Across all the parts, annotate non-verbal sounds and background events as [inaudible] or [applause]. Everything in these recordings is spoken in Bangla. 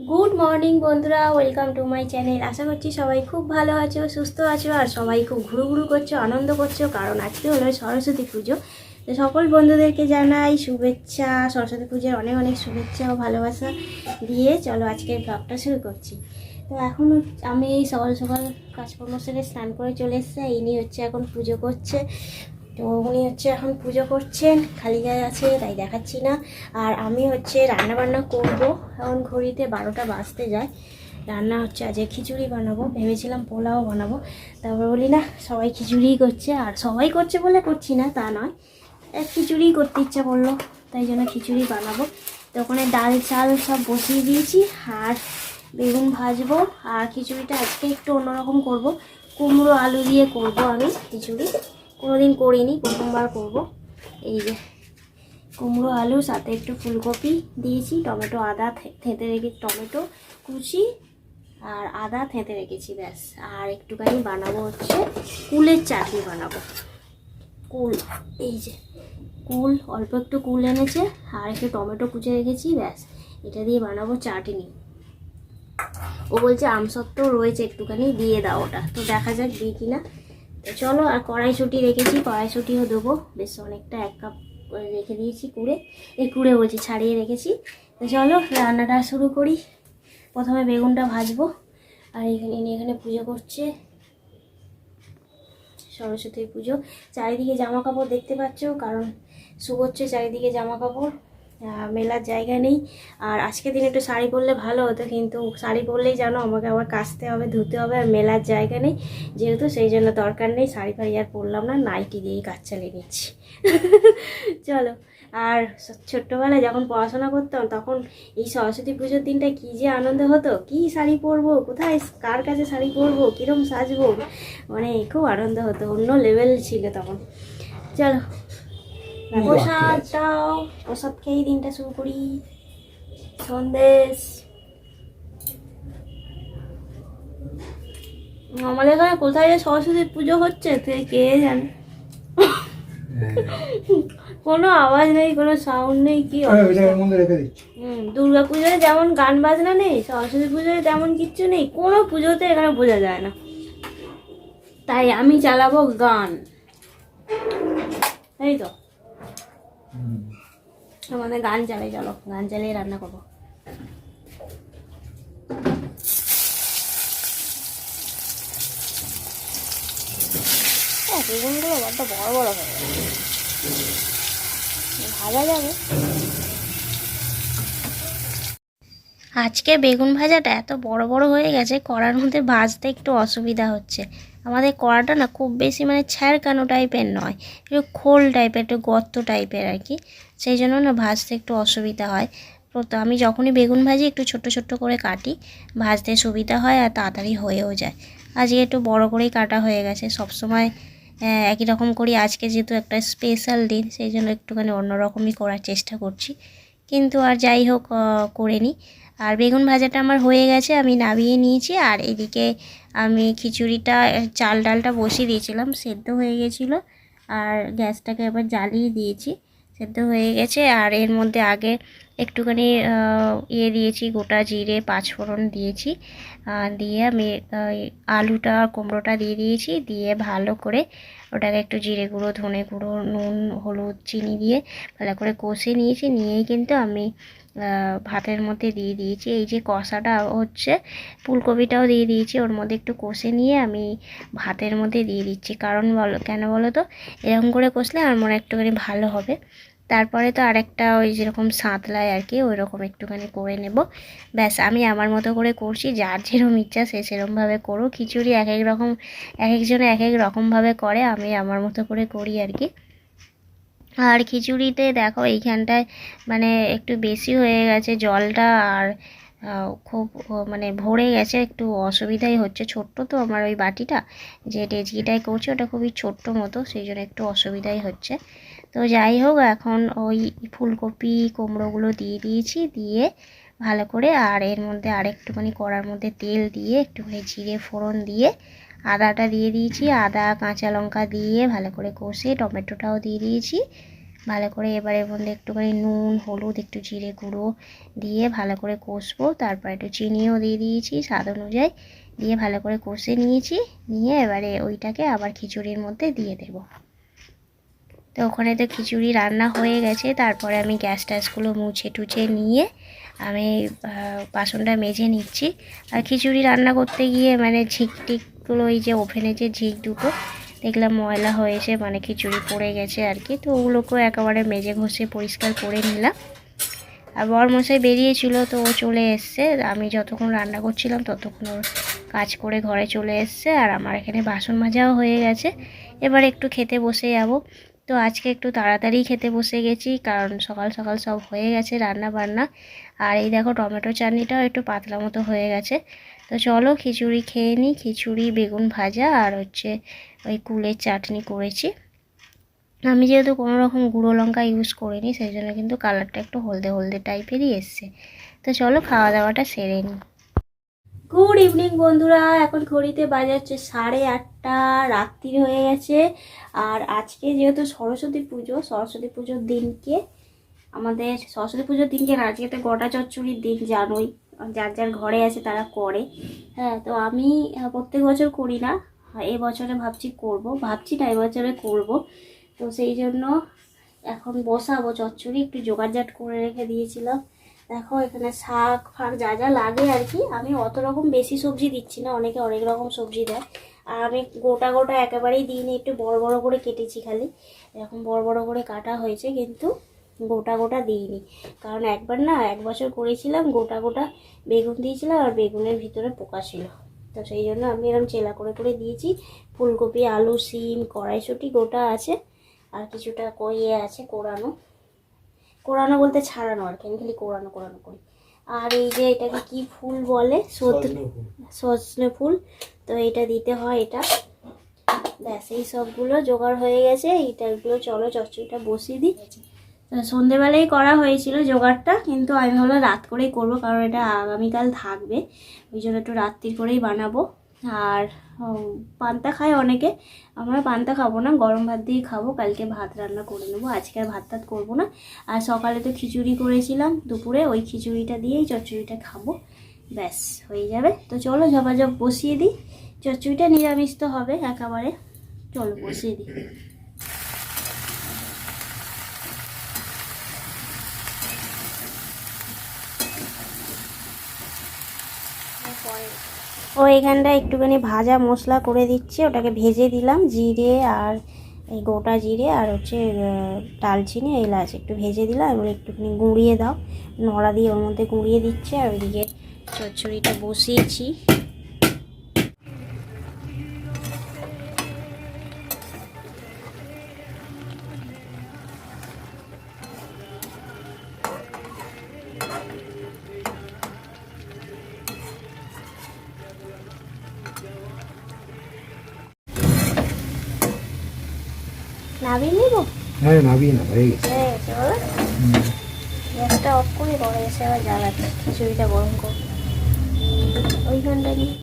গুড মর্নিং বন্ধুরা। ওয়েলকাম টু মাই চ্যানেল আশা করছি সবাই খুব ভালো আছো, সুস্থ আছো, আর সবাই খুব ঘুরু ঘুরু করছ, আনন্দ করছ, কারণ আজকে হলো সরস্বতী পুজো। তো সকল বন্ধুদেরকে জানাই শুভেচ্ছা, সরস্বতী পুজোর অনেক অনেক শুভেচ্ছা ও ভালোবাসা দিয়ে চলো আজকের ব্লগটা শুরু করছি। তো এখন আমি সকাল সকাল কাজকর্ম সেরে স্নান করে চলে এসেছে ইনি হচ্ছে এখন পুজো করছে। তো উনি হচ্ছে এখন পুজো করছেন, খালি গায়ে আছে, তাই দেখাচ্ছি না। আর আমি হচ্ছে রান্না বান্না করব। এখন ঘড়িতে বারোটা বাজতে যায়। রান্না হচ্ছে আজকে খিচুড়ি বানাবো। ভেবেছিলাম পোলাও বানাবো। তারপর বলি, না, সবাই খিচুড়িই করছে। আর সবাই করছে বলে করছি না, তা নয়। এক খিচুড়িই করতে ইচ্ছা করল, তাই জন্য খিচুড়ি বানাবো। তো ওখানে ডাল চাল সব বসিয়ে দিয়েছি, আর বেগুন ভাজবো, আর খিচুড়িটা আজকে একটু অন্যরকম করব। কুমড়ো আলু দিয়ে করব আমি খিচুড়ি। কোনোদিন করিনি, প্রথমবার করব। এই যে কুমড়ো, আলু, সাথে একটু ফুলকপি দিয়েছি, টমেটো, আদা থেঁতে রেখে টমেটো কুচি আর আদা থেঁতে রেখেছি, ব্যাস। আর একটুখানি বানাবো হচ্ছে কুলের চাটনি বানাবো। কুল, এই যে কুল, অল্প একটু কুল এনেছে আর একটু টমেটো কুচে রেখেছি, ব্যাস। এটা দিয়ে বানাবো চাটনি। ও বলছে আমসত্ত্ব রয়েছে, একটুখানি দিয়ে দাও ওটা। তো দেখা যাক, দিই কিনা। চলো, আর কড়াইশুটি রেখেছি, কড়াইশুটিও দেবো। বেশ, অনেকটা এক কাপ রেখে দিয়েছি কুড়ে। এই কুড়ে বলছি, ছাড়িয়ে রেখেছি। তো চলো, রান্নাটা শুরু করি। প্রথমে বেগুনটা ভাজবো, আর এখানে ইনি এখানে পুজো করছে। সরস্বতী পুজো। চারিদিকে জামা কাপড় দেখতে পাচ্ছ, কারণ শুভচ্ছে চারিদিকে জামা কাপড় মেলার জায়গা নেই। আর আজকে দিন একটু শাড়ি পরলে ভালো হতো, কিন্তু শাড়ি পরলেই জানো আমাকে আবার কাচতে হবে, ধুতে হবে আর মেলার জায়গা নেই। যেহেতু সেই জন্য দরকার নেই, শাড়ি ফাড়ি আর পরলাম না নাইটি দিয়েই কাজ চালিয়ে নিচ্ছি। [laughs] চলো, আর ছোট্টবেলায় যখন পড়াশোনা করতাম, তখন এই সরস্বতী পুজোর দিনটা কী যে আনন্দ হতো। কি শাড়ি পরবো, কোথায়, কার কাছে শাড়ি পরবো কীরকম সাজবো মানে খুব আনন্দ হতো, অন্য লেভেল ছিল তখন। চলো প্রসাদ দাও প্রসাদ খেয়েই দিনটা শুরু করি সন্দেশ আমাদের এখানে কোথায় যে সরস্বতী পুজো হচ্ছে তুই কে জানে কোনো আওয়াজ নেই কোনো সাউন্ড নেই কি দুর্গা পুজোয় যেমন গান বাজনা নেই সরস্বতী পুজোয় তেমন কিচ্ছু নেই কোনো পুজোতে এখানে বোঝা যায় না তাই আমি চালাবো গান তাই তো আমাদের গান চালাই, চলো, গান চালিয়ে রান্না করব। বেগুনগুলো বড় বড় হয়ে গেছে। ভাজা যাবে। আজকে বেগুন ভাজাটা এত বড় বড় হয়ে গেছে কড়ার মধ্যে ভাজতে একটু অসুবিধা হচ্ছে। আমাদের কড়াটা না খুব বেশি মানে ছ্যাড়কানো টাইপের নয় একটু খোল টাইপের একটু গর্ত টাইপের আর কি। সেই জন্য না ভাজতে একটু অসুবিধা হয়। তো আমি যখনই বেগুন ভাজি একটু ছোট্ট ছোট্ট করে কাটি ভাজতে সুবিধা হয় আর তাড়াতাড়ি হয়েও যায়। আজকে একটু বড় করেই কাটা হয়ে গেছে। সবসময় আহ, একই রকম করি। আজকে যেহেতু একটা স্পেশাল দিন সেই জন্য একটুখানি অন্যরকমই করার চেষ্টা করছি। কিন্তু আর যাই হোক করে নিই আর বেগুন ভাজাটা আমার হয়ে গেছে আমি নামিয়ে নিয়েছি। আর এদিকে আমি খিচুড়িটা চাল ডালটা বসিয়ে দিয়েছিলাম, সেদ্ধ হয়ে গেছিল। আর গ্যাসটাকে আবার জ্বালিয়ে দিয়েছি, সেদ্ধ হয়ে গেছে। আর এর মধ্যে আগে একটুখানি ইয়ে দিয়েছি, গোটা জিরে, পাঁচফোড়ন দিয়েছি। দিয়ে আমি আলুটা, কুমড়োটা দিয়ে দিয়েছি। দিয়ে ভালো করে ওটাকে একটু জিরে গুঁড়ো, ধনে গুঁড়ো, নুন, হলুদ, চিনি দিয়ে ভালো করে কষে নিয়েছি। নিয়েই কিন্তু আমি ভাতের মধ্যে দিয়ে দিয়েছি। এই যে কষাটা হচ্ছে, ফুলকপিটাও দিয়ে দিয়েছি। ওর মধ্যে একটু কষে নিয়ে আমি ভাতের মধ্যে দিয়ে দিচ্ছি। কারণ বলো, কেন বলো তো? এরকম করে কষলে আমার মনে একটুখানি ভালো হবে। তারপরে তো আরেকটা ওই যেরকম সাঁতলায় আর কি ওই রকম একটুখানি করে নেব। ব্যাস, আমি আমার মতো করে করছি। যার যেরকম ইচ্ছা সে সেরকমভাবে করো খিচুড়ি এক এক রকম, এক একজনে এক এক রকমভাবে করে, আমি আমার মতো করে করি আর কি। আর খিচুড়িতে দেখো এইখানটায় মানে একটু বেশি হয়ে গেছে জলটা আর খুব মানে ভরে গেছে, একটু অসুবিধাই হচ্ছে। ছোট্ট তো আমার ওই বাটিটা, যে ডেচকিটায় করছে ওটা খুবই ছোট্ট মতো, সেই জন্য একটু অসুবিধাই হচ্ছে। তো যাই হোক, এখন ওই ফুলকপি, কুমড়োগুলো দিয়ে দিয়েছি, দিয়ে ভালো করে আর এর মধ্যে আর একটুখানি কড়ার মধ্যে তেল দিয়ে, একটুখানি জিরে ফোড়ন দিয়ে আদাটা দিয়ে দিয়েছি, আদা, কাঁচা লঙ্কা দিয়ে ভালো করে কষে টমেটোটাও দিয়ে দিয়েছি। ভালো করে এবারে মধ্যে একটুখানি নুন, হলুদ, একটু জিরে গুঁড়ো দিয়ে ভালো করে কষবো। তারপর একটু চিনিও দিয়ে দিয়েছি স্বাদ অনুযায়ী দিয়ে ভালো করে কষে নিয়েছি। নিয়ে এবারে ওইটাকে আবার খিচুড়ির মধ্যে দিয়ে দেব। তো ওখানে তো খিচুড়ি রান্না হয়ে গেছে, তারপরে আমি গ্যাস ট্যাসগুলো মুছে টুছে নিয়ে আমি বাসনটা মেজে নিচ্ছি। আর খিচুড়ি রান্না করতে গিয়ে মানে ঝিক টিকগুলো ওই যে ওভেনে যে ঝিক দুটো, দেখলাম ময়লা হয়েছে মানে খিচুড়ি পড়ে গেছে আর কি। তো ওগুলোকেও একেবারে মেজে ঘষে পরিষ্কার করে নিলাম। আর বরমশাই বেরিয়েছিল, তো ও চলে এসছে। আমি যতক্ষণ রান্না করছিলাম, ততক্ষণ ওর কাজ করে ঘরে চলে এসছে। আর আমার এখানে বাসন মাজাও হয়ে গেছে। এবার একটু খেতে বসে যাব। তো আজকে একটু তাড়াতাড়ি খেতে বসে গেছি, কারণ সকাল সকাল সব হয়ে গেছে রান্না বান্না আর এই দেখো টমেটো চাটনিটাও একটু পাতলা মতো হয়ে গেছে। তো চলো খিচুড়ি খেয়ে নিই খিচুড়ি, বেগুন ভাজা আর হচ্ছে ওই কুলের চাটনি করেছি। আমি যেহেতু কোনো রকম গুঁড়ো লঙ্কা ইউজ করিনি, সেই জন্য কিন্তু কালারটা একটু হলদে হলদে টাইপেরই এসছে। তো চলো খাওয়া দাওয়াটা সেরে নিই গুড ইভিনিং বন্ধুরা, এখন ঘড়িতে বাজে হচ্ছে সাড়ে আটটা, রাত্রি হয়ে গেছে। আর আজকে যেহেতু সরস্বতী পুজো, সরস্বতী পুজোর দিনকে আমাদের, সরস্বতী পুজোর দিনকে আজকে তো গোটা চচ্চড়ির দিন জানোই। যার যার ঘরে আছে তারা করে। হ্যাঁ তো আমি প্রত্যেক বছর করি না। এ বছরে ভাবছি করব। ভাবছি না এবছরে করব। তো সেই জন্য এখন বসাবো চচ্চড়ি, একটু জোগাড়জাট করে রেখে দিয়েছিলাম। দেখো, এখানে শাক ফাক যা যা লাগে আর কি। আমি অত রকম বেশি সবজি দিচ্ছি না, অনেকে অনেক রকম সবজি দেয়। আর আমি গোটা গোটা একেবারেই দিইনি, একটু বড় বড় করে কেটেছি খালি। এরকম বড় বড় করে কাটা হয়েছে, কিন্তু গোটা গোটা দিইনি। কারণ একবার না এক বছর করেছিলাম গোটা গোটা বেগুন দিয়েছিলাম আর বেগুনের ভিতরে পোকা ছিল। তো সেই জন্য আমি এরকম চেলা করে করে দিয়েছি। ফুলকপি আলু সিম কড়াইশুটি গোটা আছে আর কিছুটা কইয়ে আছে কোরানো। কোরানো বলতে ছাড়ানো আর কি আমি খালি কোরানো কোরানো করি। আর এই যে এটাকে কি ফুল বলে? সজনে সজনে ফুল। তো এটা দিতে হয় এটা। ব্যাস এই সবগুলো জোগাড় হয়ে গেছে। এইটাগুলো চলো চচ্চড়িটা বসিয়ে দিই। তো সন্ধেবেলায় করা হয়েছিল জোগাড়টা, কিন্তু আমি ভাবলাম রাত করেই করব, কারণ এটা আগামীকাল থাকবে। ওই জন্য একটু রাত্রির করেই বানাবো। আর পান্তা খায় অনেকে। আমরা পান্তা খাব না, গরম ভাত দিয়ে খাব। কালকে ভাত রান্না করে নেব। আজকে ভাত টাত করব না। আর সকালে তো খিচুড়ি করেছিলাম দুপুরে, ওই খিচুড়িটা দিয়েই চচ্চড়িটা খাব। ব্যাস, হয়ে যাবে। তো চলো ঝপাঝপ বসিয়ে দিই। চচ্চড়িটা নিরামিষ তো হবে একেবারে। চলো বসিয়ে দিই। ও এখানটা একটুখানি ভাজা মশলা করে দিচ্ছি, ওটাকে ভেজে দিলাম জিরে আর এই গোটা জিরে আর হচ্ছে ডালচিনি, এলাচ একটু ভেজে দিলাম, এবার একটুখানি গুঁড়িয়ে দাও। নড়া দিয়ে ওর মধ্যে গুঁড়িয়ে দিচ্ছে আর ওইদিকে চচ্চড়িটা বসিয়েছি। নেব? হ্যাঁ নাবি না হয়ে গেছে। হয়ে গ্যাসটা অফ করে পরে এসে আবার জ্বালাচ্ছে খিচুড়িটা গরম করব ওইখানটা নিয়ে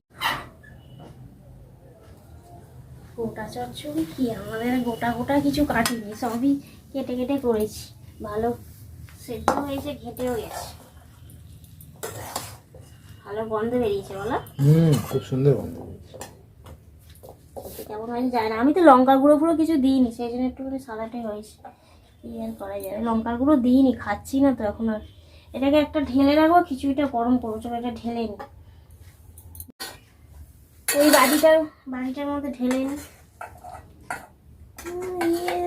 গোটা চচ্চড়ি কি আমাদের গোটা গোটা কিছু কাটিনি সবই কেটে কেটে করেছি। ভালো সেদ্ধ হয়েছে ঘেটেও গেছে। ভালো গন্ধ বেরিয়েছে বলো। হুম খুব সুন্দর গন্ধ হয়েছে। কেমন হয়েছে যায় না। আমি তো লঙ্কার গুঁড়ো ফুড়ো কিছু দিইনি সেই জন্য একটুখানি সাদাটাই হয়েছে। কি আর করা যাবে লঙ্কার গুঁড়ো দিইনি খাচ্ছি না তো এখন আর। এটাকে একটা ঢেলে রাখব খিচুড়িটা গরম করব চলো এটা ঢেলে নি। ওই বাড়িটার বাড়িটার মধ্যে ঢেলে নি। ইয়ে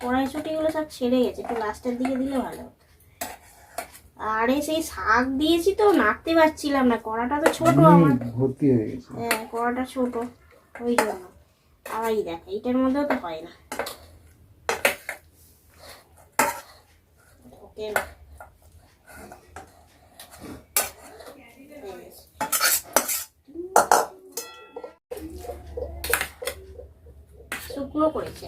কড়াইশুটিগুলো সব ছেড়ে গেছে একটু লাস্টের দিকে দিলে ভালো হতো। আরে সেই শাক দিয়েছি তো নাড়তে পারছিলাম না কড়াটা তো ছোট আমার। হুম, ভর্তি হয়ে গেছে। হ্যাঁ কড়াটা ছোট ওই জন্য। আবার দেখ, এইটার মধ্যেও তো হয় না। না। শুকনো করেছে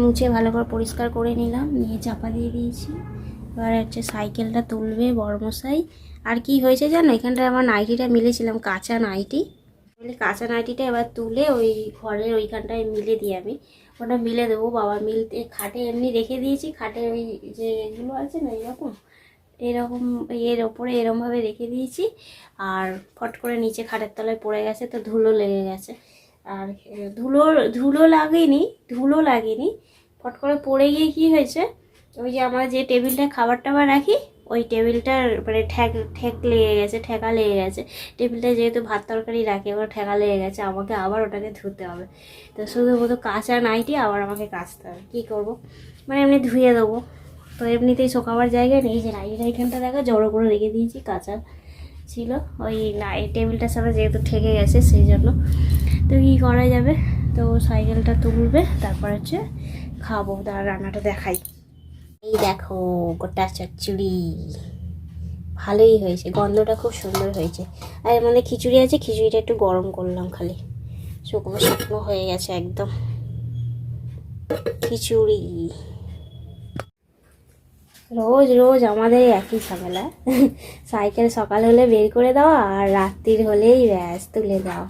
মুছে ভালো করে পরিষ্কার করে নিলাম, নিয়ে চাপা দিয়ে দিয়েছি। এবার হচ্ছে সাইকেলটা তুলবে বড়মশাই। আর কি হয়েছে জানো? এখানটায় আমার নাইটিটা মিলেছিলাম, কাঁচা নাইটি। বলি কাঁচা নাইটিটা এবার তুলে ওই ঘরের ওইখানটায় মিলে দিই আমি। ওটা মিলে দেবো, বাবা মিলতে খাটে এমনি রেখে দিয়েছি, খাটে ওই যে এগুলো আছে না, এরকম? এরকম এর ওপরে এরমভাবে রেখে দিয়েছি। আর ফট করে নিচে খাটের তলায় পড়ে গেছে, তো ধুলো লেগে গেছে। আর ধুলো ধুলো লাগেনি ধুলো লাগেনি। ফট করে পড়ে গিয়ে কি হয়েছে? ওই যে আমরা যে টেবিলটা খাবার টাবার রাখি, ওই টেবিলটার মানে ঠেক ঠেক লেগে গেছে, ঠেকা লেগে গেছে। টেবিলটা যেহেতু ভাত তরকারি রাখে, ওর ঠেকা লেগে গেছে, আমাকে আবার ওটাকে ধুতে হবে। তো শুধুমাত্র কাঁচা নাইটি আবার আমাকে কাচতে হবে। কী করব? মানে এমনি ধুয়ে দেবো। তো এমনিতেই শোকাবার জায়গায় নেই। যে নাইটি এইখানটা দেখা, জড়ো করে রেখে দিয়েছি, কাঁচা ছিল। ওই নাই টেবিলটার সাথে যেহেতু ঠেকে গেছে, সেই জন্য। তো কী করা যাবে? তো সাইকেলটা তুলবে, তারপর হচ্ছে খাব তার রান্নাটা দেখাই। এই দেখো, গোটা চচ্চড়ি। ভালোই হয়েছে, গন্ধটা খুব সুন্দর হয়েছে। আর মধ্যে খিচুড়ি আছে, খিচুড়িটা একটু গরম করলাম খালি। শুকনো শুকনো হয়ে গেছে একদম। খিচুড়ি। রোজ রোজ আমাদের একই ঝামেলা। সাইকেল সকাল হলে বের করে দেওয়া আর রাত্রির হলেই ব্যাস তুলে দাও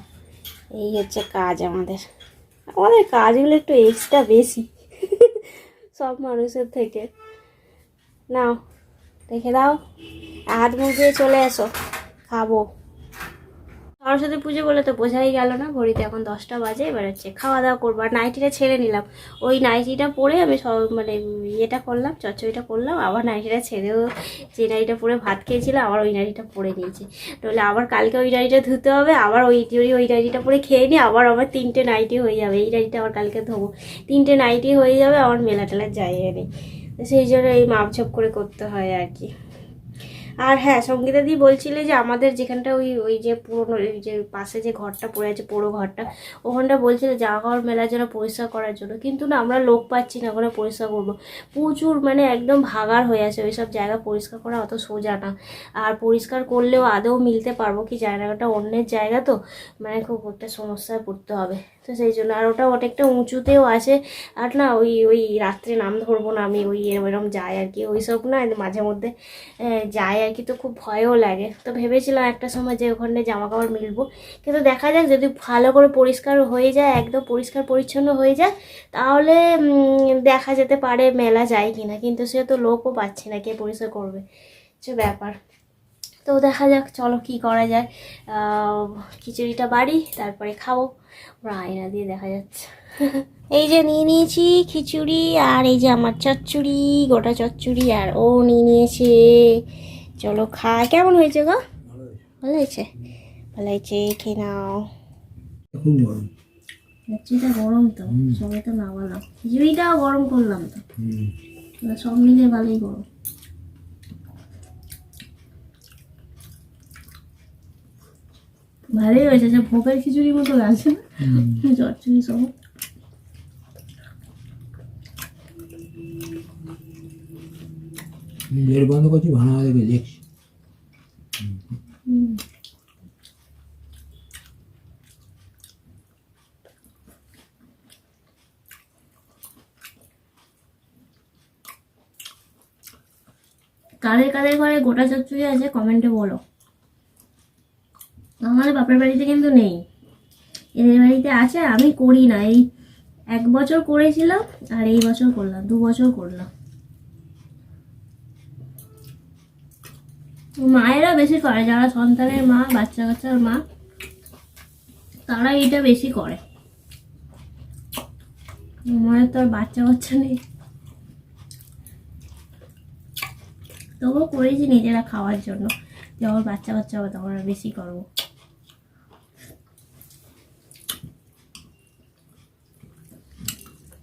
এই হচ্ছে কাজ আমাদের। আমাদের কাজগুলো একটু এক্সট্রা বেশি। সব মানুষের থেকে। নাও দেখে দাও হাত মুখ চলে এসো খাব। সরস্বতী পুজো বলে তো বোঝাই গেল না, ঘড়িতে এখন দশটা বাজে, এবার হচ্ছে খাওয়া দাওয়া করব। আর নাইটিটা ছেড়ে নিলাম। ওই নাইটিটা পরে আমি সব মানে ইয়েটা করলাম, চচ্চড়িটা করলাম, আবার নাইটিটা ছেড়েও যে নাইটিটা পরে ভাত খেয়েছিলাম আবার ওই নাইটিটা পরে নিয়েছি। তাহলে আবার কালকে ওই নাইটিটা ধুতে হবে, আবার ওই যদি ওই নাইটিটা পরে খেয়ে নিই আবার আমার তিনটে নাইটি হয়ে যাবে। এই নাইটিটা আবার কালকে ধোবো। তিনটে নাইটি হয়ে যাবে আমার মেলা টেলার জায়গা নেই সেই জন্য এই মাপ মাপঝোপ করে করতে হয় আর কি। আর হ্যাঁ সঙ্গীতা দি বলছিলে যে আমাদের যেখানটা ওই ওই যে পুরোনো ওই যে পাশে যে ঘরটা পড়ে আছে পুরো ঘরটা, ওখানটা বলছিল জামা কাপড় মেলার জন্য পরিষ্কার করার জন্য। কিন্তু না, আমরা লোক পাচ্ছি না, ওখানে পরিষ্কার করব। প্রচুর মানে একদম ভাগার হয়ে আছে ওই সব জায়গা পরিষ্কার করা অত সোজা না। আর পরিষ্কার করলেও আদৌ মিলতে পারব কি জায়গাটা অন্যের জায়গা তো মানে খুব একটা সমস্যায় পড়তে হবে। তো সেই জন্য, আর ওটা অনেকটা উঁচুতেও আছে। আর না, ওই ওই রাত্রে নাম ধরবো না আমি, ওই এরম যাই আর কি ওই সব না, মাঝে মধ্যে যায় আর কি তো খুব ভয়ও লাগে। তো ভেবেছিলাম একটা সময় যে ওখানে জামা কাপড় মিলবো। কিন্তু দেখা যাক, যদি ভালো করে পরিষ্কার হয়ে যায়, একদম পরিষ্কার পরিচ্ছন্ন হয়ে যায়, তাহলে দেখা যেতে পারে মেলা যায় কিনা। কিন্তু সে তো লোকও পাচ্ছে না, কে পরিষ্কার করবে? সে ব্যাপার। তো দেখা যাক, চলো কি করা যায়। খিচুড়িটা বাড়ি, তারপরে খাব। ওরা আয়না দিয়ে দেখা যাচ্ছে। [laughs] এই যে নিয়ে নিয়েছি খিচুড়ি, আর এই যে আমার চচ্চড়ি, গোটা চচ্চড়ি, আর ও নিয়ে নিয়েছে। চলো খাই কেমন হয়েছে গো? ভালো হয়েছে? ভালো হয়েছে খেয়ে নাও। খুব গরম। চচ্চড়িটা গরম তো সবাই তো নামালাম খিচুড়িটাও গরম করলাম তো। সব মিলে ভালোই গরম। ভালোই হয়েছে যে ভোগের খিচুড়ির মতো লাগছে না। করছি ভাঙা দেখে দেখছি। কাদের কাদের ঘরে গোটা চচ্চড়ি আছে, কমেন্টে বলো। আমাদের বাপের বাড়িতে কিন্তু নেই। এদের বাড়িতে আছে, আমি করি না। এই এক বছর করেছিলাম আর এই বছর করলাম, দু বছর করলাম। মায়েরা বেশি করে, যারা সন্তানের মা বাচ্চা কাচ্চার মা, তারা এটা বেশি করে। মায়ের তো আর বাচ্চা বাচ্চা নেই। তবুও করেছি নিজেরা খাওয়ার জন্য। যখন বাচ্চা বাচ্চা হবে তখন আর বেশি করব।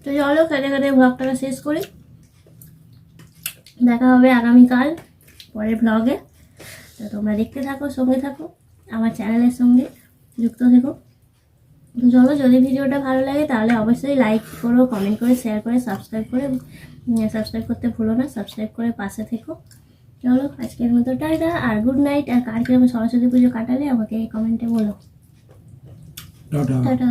তো চলো খেতে খেতে ব্লগটাকে শেষ করি। দেখা হবে আগামীকাল পরের ব্লগে তো তোমরা দেখতে থাকো সঙ্গে থাকো আমার চ্যানেলের সঙ্গে যুক্ত থেকো। তো চলো যদি ভিডিওটা ভালো লাগে তাহলে অবশ্যই লাইক করো কমেন্ট করে শেয়ার করে সাবস্ক্রাইব করে সাবস্ক্রাইব করতে ভুলো না সাবস্ক্রাইব করে পাশে থেকো। চলো আজকের মতো টাটা আর গুড নাইট আর কার কীরকম সরস্বতী পুজো কাটালে আমাকে কমেন্টে বলো। টাটা।